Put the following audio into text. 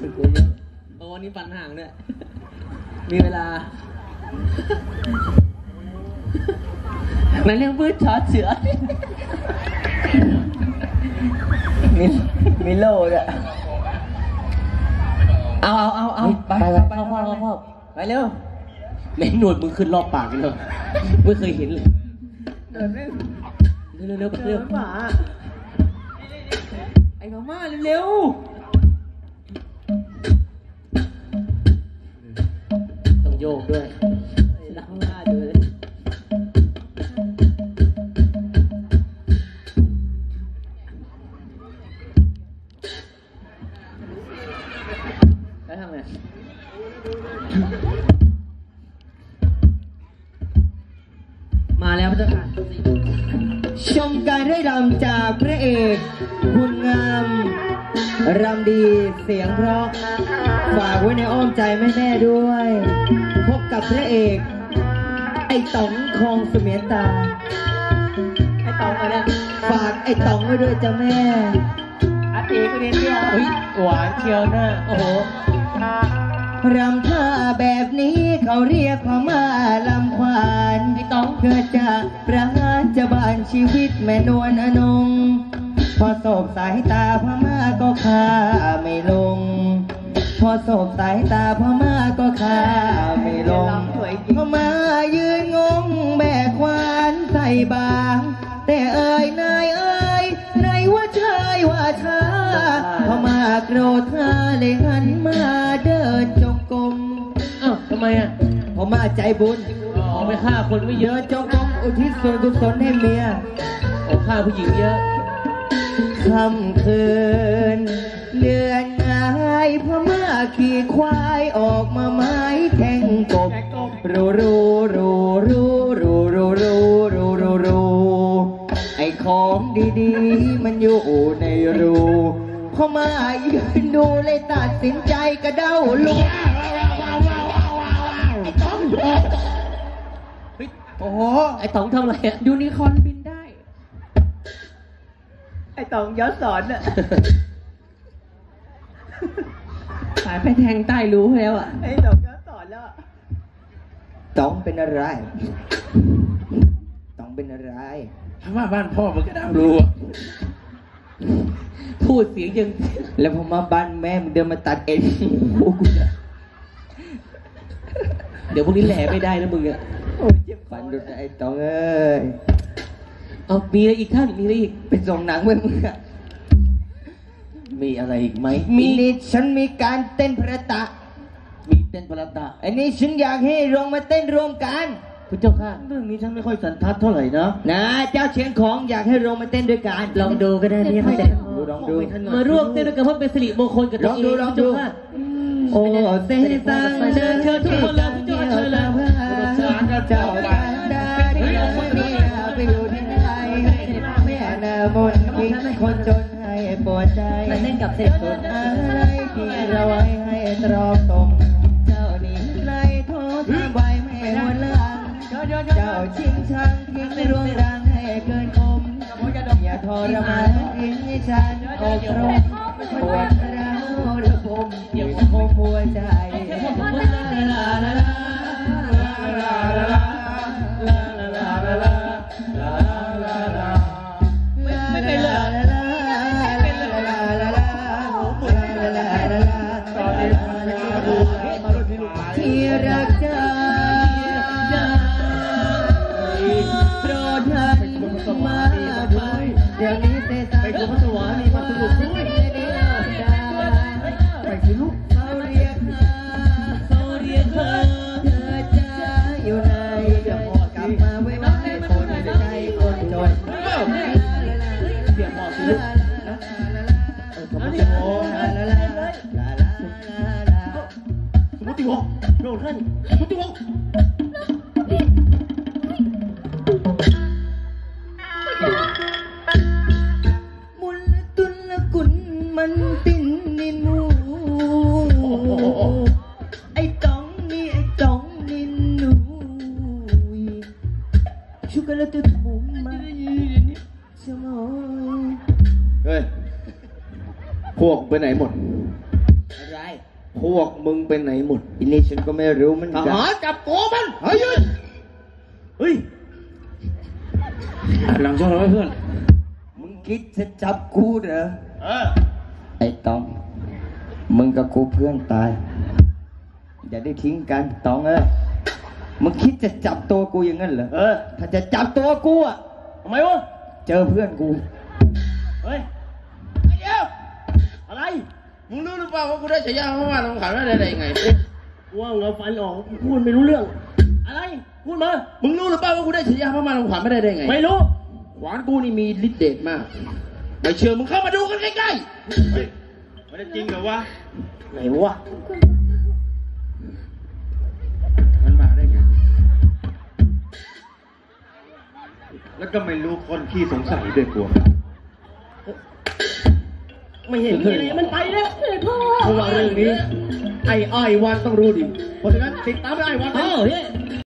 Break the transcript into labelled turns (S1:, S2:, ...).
S1: สึกกูเยอะโอ้วันนี้ปันห่างด้วยมีเวลาในเรื่องพืชชอตเสือ
S2: มีมีโลดอะ
S1: เอาเอาเอาเอา
S2: ไปไปไปเข้าพ่อเข้าพ่อไปเร็ว
S1: แม่งหนวดมึงขึ้นรอบปากกันเลยไม่เคยเห็นเลย
S2: เดินไม่
S1: เร็วๆเร็วๆ
S2: เดิ
S1: เร็ว น
S2: หมาไอ้พม่าเร็ว
S1: ๆต้องโยกด้วย
S2: ๆไอ้พม่าดูเลย
S1: แล้วทำไง
S2: ชมการได้รำจากพระเอกคุณงามรำดีเสียงเพราะฝากไว้ในอ้อมใจแม่ๆด้วย พบกับพระเอก ไอ้ต๋องคองเสมียนตา
S1: ไอ้ตองมาเนี่ย
S2: ฝากไอ้ต๋องไว้ด้วยจ้ะแม่
S1: อาเอกเรียนเดียวเฮ้ยหวานเชียวนะโอ้โห
S2: รำท่าแบบนี้เขาเรียกพม่าลำควานไอ้ต๋องเพื่อจะประหารจะบานชีวิตแม่นวลอนง พอสบสายตาพม่าก็ฆ่าไม่ลง พอสบสายตาพม่าก็ฆ่าไม่ลงพม่ายืนงงแบกควานใส่บาง แต่เอ่ยนายเอ่ยนายว่าชายว่าช้าพม่าโกรธท่าเลยะพม่าใจบุญ
S1: ออกไปฆ่าคนไม่เย
S2: เดิ
S1: อะ
S2: นจงกรมอุทิศส่วนกุศลให้เมีย
S1: ออกฆ่าผู้หญิงเยอะ
S2: ค่ำคืนเดือนงายพม่าขี่ควายออกมาไม้แทงกบรูรูรูรูรูรูรูรูรูรูไอของดีๆ มันอยู่ในรูพม่ายืนดูเลยตัดสินใจกระเด้าลุก โอ้โห
S1: ไอ้ต๋องทำอะไรอะ
S3: ยูนิคอร์นบินได้
S2: ไอตองย้อนสอนอะ
S3: สายไปแทงใต้รู้แล้วอะ
S2: ไอตองย้อนสอนแล้วตองเป็นอะไรตองเป็นอะไร
S4: พม่าบ้านพ่อมันก็ดาวรู้อะ
S1: พูดเสียงยัง
S2: แล้วพอมาบ้านแม่มึงเดินมาตัดเอ็นโอ้กูจะ
S1: เดี๋ยวพวกนี้แหล่ไม่ได้นะมึงอะ
S2: โอ้ยเจ็บฟันดุดไอ้ตองเอ้ย
S1: เอามีอะไรอีกท่านมีอะไรอีก
S2: ไปส่งหนังไว้มึงอะ
S4: มีอะไรอีกไหม
S2: มีนี่ฉันมีการเต้นพระตะ
S4: มีเต้นประดา
S2: อันนี้ฉันอยากให้ลงมาเต้นรวมกัน
S1: พระเจ้าค่ะ
S4: เรื่องนี้ฉันไม่ค่อยสันทัดเท่าไหร่นะ
S2: นะเจ้าเชียงของอยากให้ลงมาเต้นด้วยกัน
S1: ลองดูก็ได้นี่ค่ะ
S2: ดูลองดู
S1: มาร่วมเต้นด้วยกันเพราะเป็นสิริมงคลกับตัวเอง
S2: ลองดูลองดู
S1: พระเจ้าค่ะ
S2: โอ้เส้นสัง
S1: เชิญเชิญทุกคนเลยทุกคนเชิญเลย
S2: เจ้าดาดาเดียวนี้ไปอยู่ที่ไหนแม่นามนทิ้งคนจนให้ปวดใจ
S1: มาเต้นกับเสร็จ
S2: สุดอะไรที่เราไว้ให้ตรอมตมเจ้านี่ไรโทษทำไว้ไม่หมดเรื่องเจ้าชิงชังทิ้งรวงรังให้เกินคมอย่าทรมานทิ้งให้ฉันอกรมปวดร้าวระบมอย่าคงหัวใจ
S4: สมมติวงโดนท่านสมมติวง
S2: มุลตุลกุนมันตินนินนูไอ้ตองนี่ไอ้ตองนินนูชุกละตุดบุมมาสมอง
S4: เฮ้ย
S5: พวกไปไหนหมด
S2: อะไร
S5: พวกมึงไปไหนหมด
S2: อันนี้ฉันก็ไม่รู้เหมัน
S5: ท
S2: กัน
S5: หารจับตัวมันเฮ้ยยืนเฮ้ยหลังช่องเราไว้เพื่อน
S2: มึงคิดจะจับกูเหรอ
S5: เออ
S2: ไอ้ตอง มึงกับกูเพื่อนตาย อย่าได้ทิ้งกันตองเอ้ยมึงคิดจะจับตัวกูอย่างนั้นเหรอ
S5: เออ
S2: ถ้าจะจับตัวกูอะ
S5: ทำไมวะ
S2: เจอเพื่อนกู
S5: เฮ้ยไอ้เดียว อะไร มึงรู้หรือเปล่าว่ากูได้ฉายาพม่าลงขันได้ได้ยังไง
S1: ว่าเงาฟันออกพูดไม่รู้เรื่อง อะไรพูดมา
S5: มึงรู้หรือเปล่าว่ากูได้ฉายาพม่าลงขันไม่ได้ได้ไง
S1: ไม่รู้
S5: ขวานกูนี่มีฤทธิ์เดชมาก ไม่เชื่อมึงเข้ามาดูกันใกล้ๆไม่ได้จริงเหรอวะ
S1: ไหนวะ
S5: มันมาได้ไง แล้วก็ไม่รู้คนขี้สงสัยด้วยกลัว
S1: ไม่เห็นมีอะไรมันไปแล้ว
S5: เพราะว่าเรื่องนี้ไอ้ไอ้ายวันต้องรู้ดิ เพราะฉะนั้นติดตามไอ้ายวัน
S1: เอ
S5: นะ
S1: อเฮ้ย